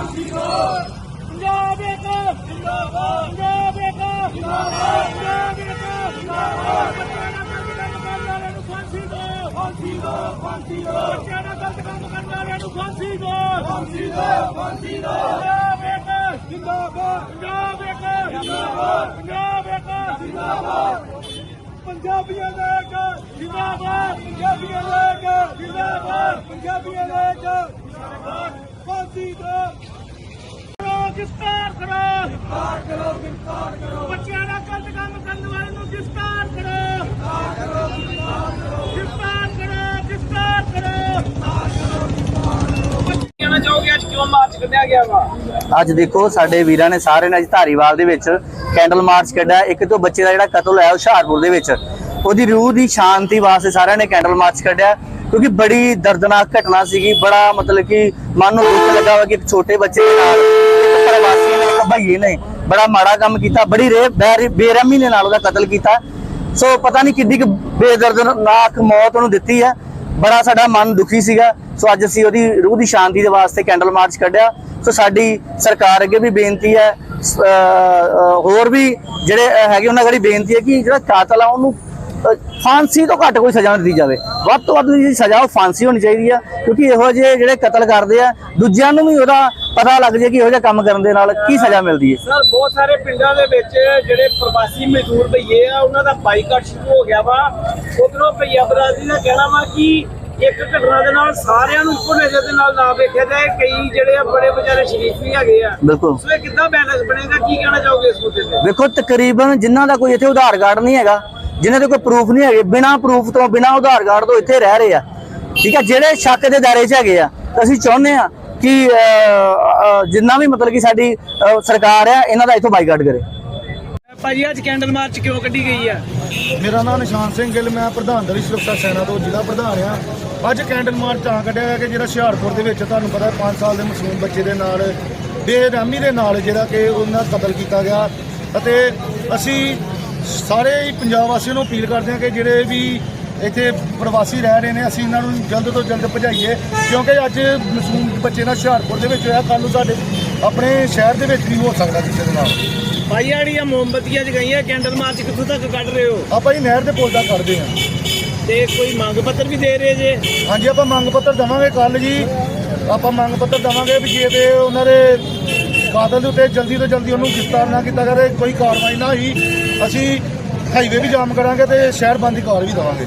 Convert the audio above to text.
ਪੰਜਾਬ ਇੱਕ ਜਿੰਦਾਬਾਦ ਪੰਜਾਬ ਇੱਕ ਜਿੰਦਾਬਾਦ ਪੰਜਾਬ ਇੱਕ ਜਿੰਦਾਬਾਦ ਬੱਚਿਆਂ ਨਾਲ ਗਲਤ ਕੰਮ ਕਰਨ ਵਾਲਿਆਂ ਨੂੰ ਫਾਂਸੀ ਦਿਓ ਫਾਂਸੀ ਦਿਓ ਫਾਂਸੀ ਦਿਓ ਬੱਚਿਆਂ ਨਾਲ ਗਲਤ ਕੰਮ ਕਰਨ ਵਾਲਿਆਂ ਨੂੰ ਫਾਂਸੀ ਦਿਓ ਫਾਂਸੀ ਦਿਓ ਫਾਂਸੀ ਦਿਓ ਪੰਜਾਬ ਇੱਕ ਜਿੰਦਾਬਾਦ ਪੰਜਾਬ ਇੱਕ ਜਿੰਦਾਬਾਦ ਪੰਜਾਬ ਇੱਕ ਜਿੰਦਾਬਾਦ ਪੰਜਾਬੀਆਂ ਦਾ ਇੱਕ ਜਿੰਦਾਬਾਦ ਪੰਜਾਬੀਆਂ ਦਾ ਇੱਕ ਜਿੰਦਾਬਾਦ ਪੰਜਾਬੀਆਂ ਦਾ ਇੱਕ ਫਾਂਸੀ ਦਿਓ ਕਰੋ ਗ੍ਰਿਫਤਾਰ ਕਰੋ। ਗ੍ਰਿਫਤਾਰ ਕਰੋ ਗ੍ਰਿਫਤਾਰ ਕਰੋ। ਬੱਚਿਆਂ ਦਾ ਗਲਤ ਕੰਮ ਕਰਨ ਵਾਲੇ ਨੂੰ ਗ੍ਰਿਫਤਾਰ ਕਰੋ। ਗ੍ਰਿਫਤਾਰ ਕਰੋ ਗ੍ਰਿਫਤਾਰ ਕਰੋ। ਕਹਿਣਾ ਚਾਹੋਗੇ ਅੱਜ ਕਿਉਂ ਮਾਰਚ ਕੱਢਿਆ ਗਿਆ ਵਾ? ਅੱਜ ਦੇਖੋ ਸਾਡੇ ਵੀਰਾਂ ਨੇ ਸਾਰੇ ਨੇ ਅੱਜ ਧਾਰੀਵਾਲ ਦੇ ਵਿੱਚ ਕੈਂਡਲ ਮਾਰਚ ਕੱਢਿਆ। ਇੱਕ ਤੋਂ ਬੱਚੇ ਦਾ ਜਿਹੜਾ ਕਤਲ ਹੋਇਆ ਹੁਸ਼ਿਆਰਪੁਰ ਦੇ ਵਿੱਚ। ਉਹਦੀ ਰੂਹ ਦੀ ਸ਼ਾਂਤੀ ਵਾਸਤੇ ਸਾਰਿਆਂ ਨੇ ਕੈਂਡਲ ਮਾਰਚ ਕੱਢਿਆ। ਕਿਉਂਕਿ ਬੜੀ ਦਰਦਨਾਕ ਘਟਨਾ ਸੀਗੀ ਬੜਾ ਮਤਲਬ ਕਿ ਮਨ ਨੂੰ ਦੁੱਖ ਲੱਗਾ ਵਾ ਕਿ ਇੱਕ ਛੋਟੇ ਬੱਚੇ ਦੇ ਨਾਲ ਇੱਕ ਪ੍ਰਵਾਸੀ ਨੇ ਇੱਕ ਭਈਏ ਨੇ ਬੜਾ ਮਾੜਾ ਕੰਮ ਕੀਤਾ ਬੜੀ ਰੇ ਬੇਰਹਿਮੀ ਦੇ ਨਾਲ ਉਹਦਾ ਕਤਲ ਕੀਤਾ। ਸੋ ਪਤਾ ਨਹੀਂ ਕਿੰਨੀ ਕੁ ਬੇਦਰਦਨਾਕ ਮੌਤ ਉਹਨੂੰ ਦਿੱਤੀ ਹੈ ਬੜਾ ਸਾਡਾ ਮਨ ਦੁਖੀ ਸੀਗਾ। ਸੋ ਅੱਜ ਅਸੀਂ ਉਹਦੀ ਰੂਹ ਦੀ ਸ਼ਾਂਤੀ ਦੇ ਵਾਸਤੇ ਕੈਂਡਲ ਮਾਰਚ ਕੱਢਿਆ। ਸੋ ਸਾਡੀ ਸਰਕਾਰ ਅੱਗੇ ਵੀ ਬੇਨਤੀ ਹੈ। ਅਹ, ਹੋਰ ਵੀ ਜਿਹੜੇ ਹੈਗੇ ਉਹਨਾਂ ਅਗੜੀ ਬੇਨਤੀ ਹੈ ਕਿ ਜਿਹੜਾ ਕਾਤਲ ਆ ਉਹਨੂੰ ਫਾਂਸੀ ਤੋਂ ਘੱਟ ਕੋਈ ਸਜ਼ਾ ਦਿੱਤੀ ਜਾਵੇ। ਵੱਧ ਤੋਂ ਵੱਧ ਜਿਹੜੀ ਸਜ਼ਾ ਉਹ ਫਾਂਸੀ ਹੋਣੀ ਚਾਹੀਦੀ ਆ ਕਿਉਂਕਿ ਇਹੋ ਜਿਹੇ ਜਿਹੜੇ ਕਤਲ ਕਰਦੇ ਆ ਦੂਜਿਆਂ ਨੂੰ ਵੀ ਉਹਦਾ ਪਤਾ ਲੱਗ ਜੇ ਕਿ ਇਹੋ ਜਿਹਾ ਕੰਮ ਕਰਨ ਦੇ ਨਾਲ ਕੀ ਸਜ਼ਾ ਮਿਲਦੀ ਹੈ। ਸਰ ਬਹੁਤ ਸਾਰੇ ਪਿੰਡਾਂ ਦੇ ਵਿੱਚ ਜਿਹੜੇ ਪ੍ਰਵਾਸੀ ਮਜ਼ਦੂਰ ਭਈਏ ਆ ਉਹਨਾਂ ਦਾ ਬਾਈਕਾਟ ਸ਼ੁਰੂ ਹੋ ਗਿਆ ਵਾ। ਉਧਰੋਂ ਭਈਆ ਬਰਾਦਰੀ ਦਾ ਕਹਿਣਾ ਵਾ ਕਿ ਇੱਕ ਘਟਨਾ ਦੇ ਨਾਲ ਸਾਰਿਆਂ ਨੂੰ ਇੱਕੋ ਨਜ਼ਰ ਦੇ ਨਾਲ ਨਾ ਵੇਖਿਆ ਜਾਏ ਕਈ ਜਿਹੜੇ ਆ ਬੜੇ ਵਿਚਾਰੇ ਸ਼ਰੀਫ ਵੀ ਹੈਗੇ ਆ। ਬਿਲਕੁਲ। ਸੋ ਇਹ ਕਿੱਦਾਂ ਬੈਲੈਂਸ ਬਣੇਗਾ? ਕੀ ਕਹਿਣਾ ਚਾਹੋਗੇ ਇਸ ਮੁੱਦੇ ਤੇ? ਵੇਖੋ ਤਕਰੀਬਨ ਜਿਨ੍ਹਾਂ ਦਾ ਕੋਈ ਇੱਥੇ ਆਧਾਰ ਕਾਰਡ ਨਹੀਂ ਹੈਗਾ ਜਿਨ੍ਹਾਂ ਦੇ ਕੋਈ ਪ੍ਰੂਫ ਨਹੀਂ ਹੈਗੇ ਬਿਨਾਂ ਪ੍ਰੂਫ ਤੋਂ ਬਿਨਾਂ ਆਧਾਰ ਕਾਰਡ ਤੋਂ ਇੱਥੇ ਰਹਿ ਰਹੇ ਆ। ਠੀਕ ਹੈ ਜਿਹੜੇ ਸ਼ੱਕ ਦੇ ਦਾਇਰੇ 'ਚ ਹੈਗੇ ਆ ਅਸੀਂ ਚਾਹੁੰਦੇ ਆ ਕਿ ਜਿੰਨਾ ਵੀ ਮਤਲਬ ਕਿ ਸਾਡੀ ਸਰਕਾਰ ਆ ਇਹਨਾਂ ਦਾ ਇੱਥੋਂ ਬਾਈਕਾਟ ਕਰੇ। ਭਾਜੀ ਅੱਜ ਕੈਂਡਲ ਮਾਰਚ ਕਿਉਂ ਕੱਢੀ ਗਈ ਆ? ਮੇਰਾ ਨਾਮ ਨਿਸ਼ਾਨ ਸਿੰਘ ਗਿੱਲ ਮੈਂ ਪ੍ਰਧਾਨਦਰੀ ਸੁਰੱਖਿਆ ਸੈਨਾ ਤੋਂ ਜ਼ਿਲ੍ਹਾ ਪ੍ਰਧਾਨ ਆ। ਅੱਜ ਕੈਂਡਲ ਮਾਰਚ ਤਾਂ ਕੱਢਿਆ ਗਿਆ ਕਿ ਜਿਹੜਾ ਹੁਸ਼ਿਆਰਪੁਰ ਦੇ ਵਿੱਚ ਤੁਹਾਨੂੰ ਪਤਾ 5 ਸਾਲ ਦੇ ਮਾਸੂਮ ਬੱਚੇ ਦੇ ਨਾਲ ਬੇਰਹਿਮੀ ਦੇ ਨਾਲ ਜਿਹੜਾ ਕਿ ਉਹਨਾਂ ਦਾ ਕਤਲ ਕੀਤਾ ਗਿਆ। ਅਤੇ ਅਸੀਂ ਸਾਰੇ ਹੀ ਪੰਜਾਬ ਵਾਸੀਆਂ ਨੂੰ ਅਪੀਲ ਕਰਦੇ ਹਾਂ ਕਿ ਜਿਹੜੇ ਵੀ ਇੱਥੇ ਪ੍ਰਵਾਸੀ ਰਹਿ ਰਹੇ ਨੇ ਅਸੀਂ ਇਹਨਾਂ ਨੂੰ ਜਲਦ ਤੋਂ ਜਲਦ ਭਜਾਈਏ। ਕਿਉਂਕਿ ਅੱਜ ਮਾਸੂਮ ਬੱਚੇ ਨਾਲ ਹੁਸ਼ਿਆਰਪੁਰ ਦੇ ਵਿੱਚ ਹੋਇਆ ਕੱਲ ਨੂੰ ਸਾਡੇ ਆਪਣੇ ਸ਼ਹਿਰ ਦੇ ਵਿੱਚ ਵੀ ਹੋ ਸਕਦਾ ਕਿਸੇ ਦੇ ਨਾਲ। ਭਾਈ ਆੜੀਆਂ ਮੋਮਬਤੀਆਂ ਜਗਾਈਆਂ ਕੈਂਡਲ ਮਾਰਚ ਕਿੱਥੋਂ ਤੱਕ ਕੱਢ ਰਹੇ ਹੋ? ਆਪਾਂ ਹੀ ਨਹਿਰ ਦੇ ਪੁਲ ਦਾ ਕਰਦੇ ਹਾਂ। ਤੇ ਕੋਈ ਮੰਗ ਪੱਤਰ ਵੀ ਦੇ ਰਹੇ ਜੇ? ਹਾਂਜੀ ਆਪਾਂ ਮੰਗ ਪੱਤਰ ਦਵਾਂਗੇ ਕੱਲ ਜੀ। ਆਪਾਂ ਮੰਗ ਪੱਤਰ ਦਵਾਂਗੇ ਵੀ ਜੇ ਤੇ ਉਹਨਾਂ ਦੇ ਕਾਤਲ ਦੇ ਉੱਤੇ ਜਲਦੀ ਤੋਂ ਜਲਦੀ ਉਹਨੂੰ ਗ੍ਰਿਫਤਾਰ ਨਾ ਕੀਤਾ ਜਾਵੇ, ਕੋਈ ਕਾਰਵਾਈ ਨਾ ਹੀ ਅਸੀਂ ਹਾਈਵੇ ਵੀ ਜਾਮ ਕਰਾਂਗੇ ਤੇ ਸ਼ਹਿਰ ਬੰਦ ਦੀ ਕਾਰ ਵੀ ਦਵਾਂਗੇ।